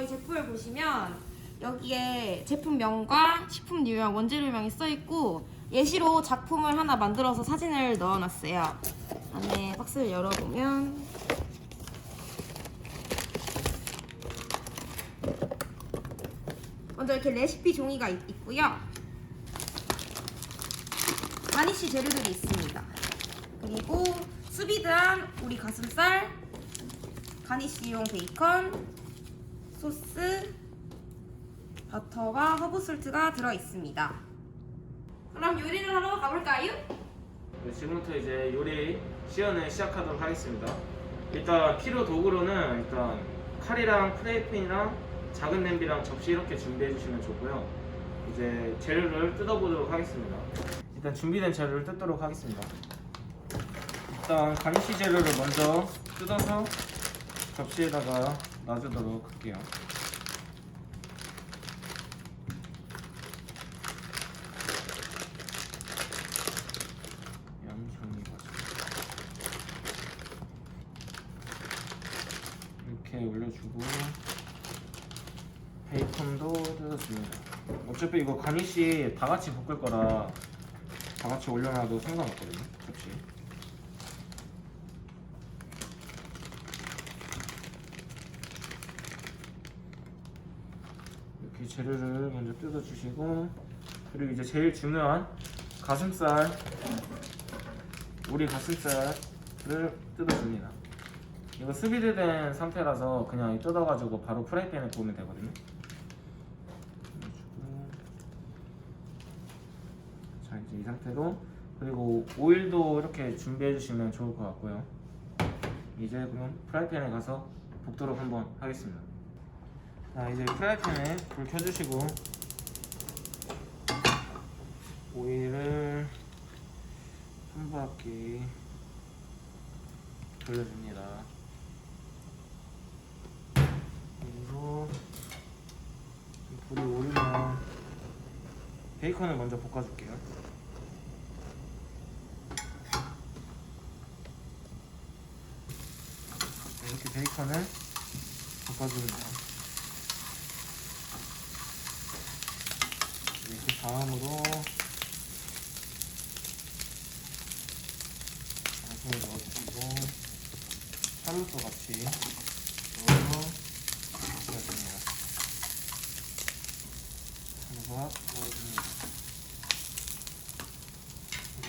저희 제품을 보시면 여기에 제품명과 식품유형, 원재료명이 써있고 예시로 작품을 하나 만들어서 사진을 넣어놨어요. 안에 박스를 열어보면 먼저 이렇게 레시피 종이가 있, 있고요. 바니쉬 재료들이 있습니다. 그리고 수비드한 우리 가슴살, 가니쉬용 베이컨, 소스, 버터와 허브솔트가 들어 있습니다. 그럼 요리를 하러 가볼까요? 네, 지금부터 이제 요리 시연을 시작하도록 하겠습니다. 일단 필요 도구로는 일단 칼이랑 프라이팬이랑 작은 냄비랑 접시 이렇게 준비해 주시면 좋고요. 이제 재료를 뜯어보도록 하겠습니다. 일단 준비된 재료를 뜯도록 하겠습니다. 일단 가니쉬 재료를 먼저 뜯어서 접시에다가 놔주도록 할게요. 양송이 과자 이렇게 올려주고 베이컨도 뜯어줍니다. 어차피 이거 가니쉬 다 같이 볶을 거라 다 같이 올려놔도 상관없거든요 접시 이렇게 재료를 먼저 뜯어주시고 그리고 이제 제일 중요한 가슴살 우리 가슴살을 뜯어줍니다. 이거 스비드된 상태라서 그냥 뜯어가지고 바로 프라이팬에 구우면 되거든요. 자 이제 이 상태로 그리고 오일도 이렇게 준비해 주시면 좋을 것 같고요. 이제 그럼 프라이팬에 가서 볶도록 한번 하겠습니다. 자 이제 프라이팬에 불 켜주시고 오일을 한 바퀴 돌려줍니다. 그리고 불이 오르면 베이컨을 먼저 볶아줄게요. 이렇게 베이컨을 볶아줍니다. 이렇게 다음으로 양송을 넣어주고 샬롯도 같이 넣어서 넣어줍니다. 한번 넣어줍니다.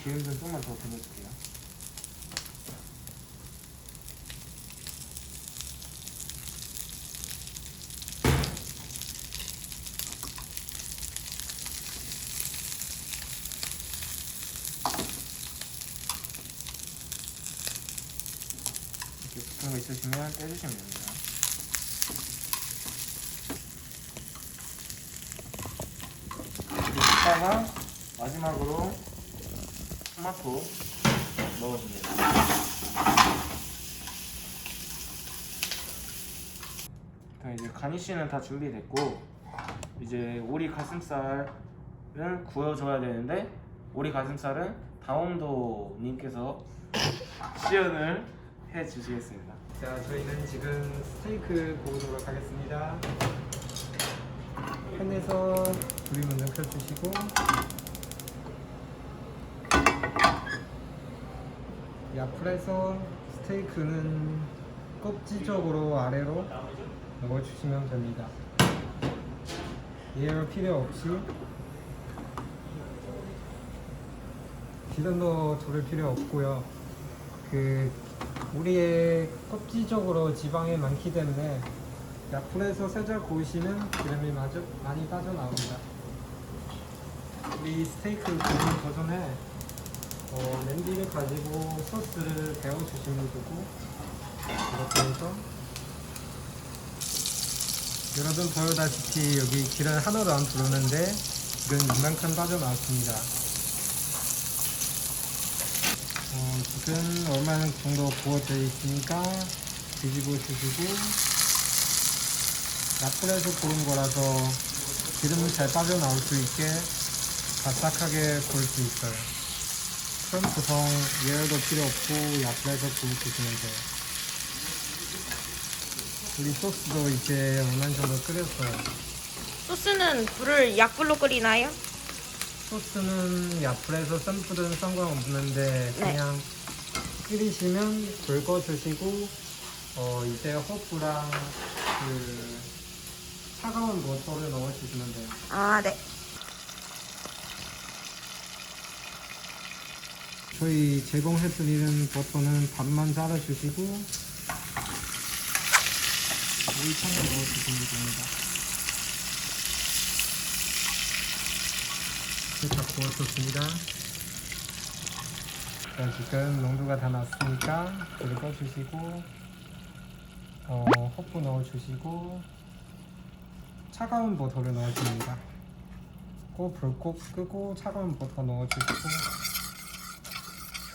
기름 좀 조금만 더 돌려줄게요. 붙은 거 있으시면 떼주시면 됩니다. 이따가 마지막으로 토마토 넣어줍니다. 자 이제 가니쉬는 다 준비됐고 이제 오리 가슴살은 구워줘야 되는데 오리 가슴살은 다운도 님께서 시연을 해 주시겠습니다. 자, 저희는 지금 스테이크 구우도록 하겠습니다. 팬에서 불이 먼저 켜주시고 약불에서 스테이크는 껍질 쪽으로 아래로 넣어주시면 됩니다. 예열 필요 없이 기름도 두를 필요 없고요. 그 우리의 껍질 쪽으로 지방이 많기 때문에 약불에서 살짝 구우시면 기름이 마저, 많이 빠져나옵니다. 우리 스테이크 구우는 버전에 어, 냄비를 가지고 소스를 데워주시면 되고 이렇게 해서 여러분 보여다시피 여기 기름 하나도 안 들어오는데 기름 이만큼 빠져나왔습니다. 어, 지금 얼마 정도 구워져 있으니까 뒤집어 주시고 약불에서 구운 거라서 기름이 잘 빠져나올 수 있게 바삭하게 구울 수 있어요. 그럼 보통 예열도 필요 없고 약불에서 구워 주시면 돼요. 우리 소스도 이제 어느 정도 끓였어요. 소스는 불을 약불로 끓이나요? 소스는 센 불은 상관없는데 네. 그냥 끓이시면 불 꺼주시고 어 이제 허브랑 그 차가운 버터를 넣어주시면 돼요. 아, 네. 저희 제공해드리는 버터는 반만 잘라주시고 물창에 넣어주시면 됩니다. 다 구워졌습니다. 자, 지금 농도가 다 났으니까 불을 꺼주시고 어, 허브 넣어주시고 차가운 버터를 넣어줍니다. 꼭 불 꼭 끄고 차가운 버터 넣어주시고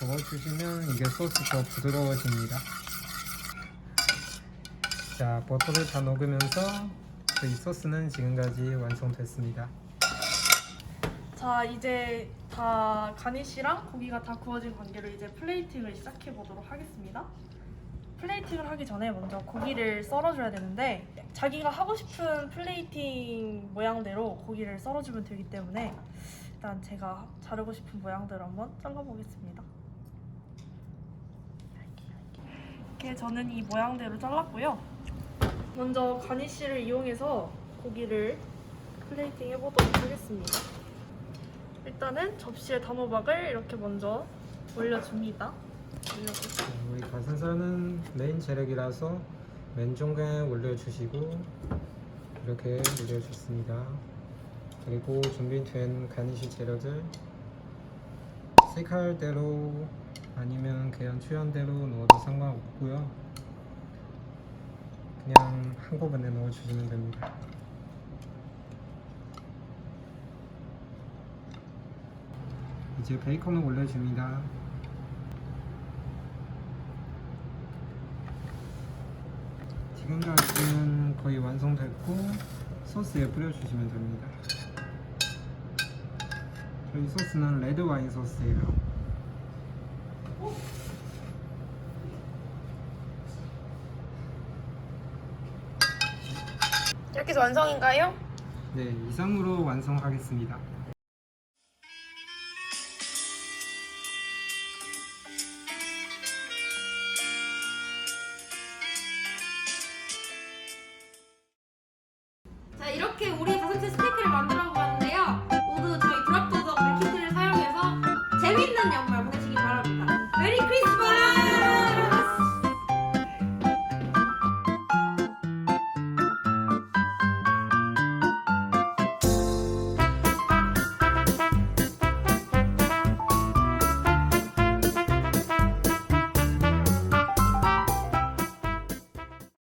저어주시면 이게 소스 더 부드러워집니다. 자, 버터를 다 녹으면서 이 소스는 지금까지 완성됐습니다. 자 이제 다 가니쉬랑 고기가 다 구워진 관계로 이제 플레이팅을 시작해 보도록 하겠습니다. 플레이팅을 하기 전에 먼저 고기를 썰어줘야 되는데 자기가 하고 싶은 플레이팅 모양대로 고기를 썰어주면 되기 때문에 일단 제가 자르고 싶은 모양대로 한번 잘라보겠습니다. 이렇게 저는 이 모양대로 잘랐고요. 먼저 가니쉬를 이용해서 고기를 플레이팅 해보도록 하겠습니다. 일단은 접시에 단호박을 이렇게 먼저 올려줍니다. 올려주고 자, 우리 가슴살은 메인 재력이라서 맨중간에 올려주시고 이렇게 올려줬습니다. 그리고 준비된 가니쉬 재료들 색깔대로 아니면 그냥 취향대로 넣어도 상관없고요. 그냥 한꺼번에 넣어주시면 됩니다. 이제 베이컨을 올려줍니다. 지금까지는 거의 완성됐고 소스에 뿌려주시면 됩니다. 저희 소스는 레드 와인 소스예요. 이렇게 해서 완성인가요? 네, 이상으로 완성하겠습니다.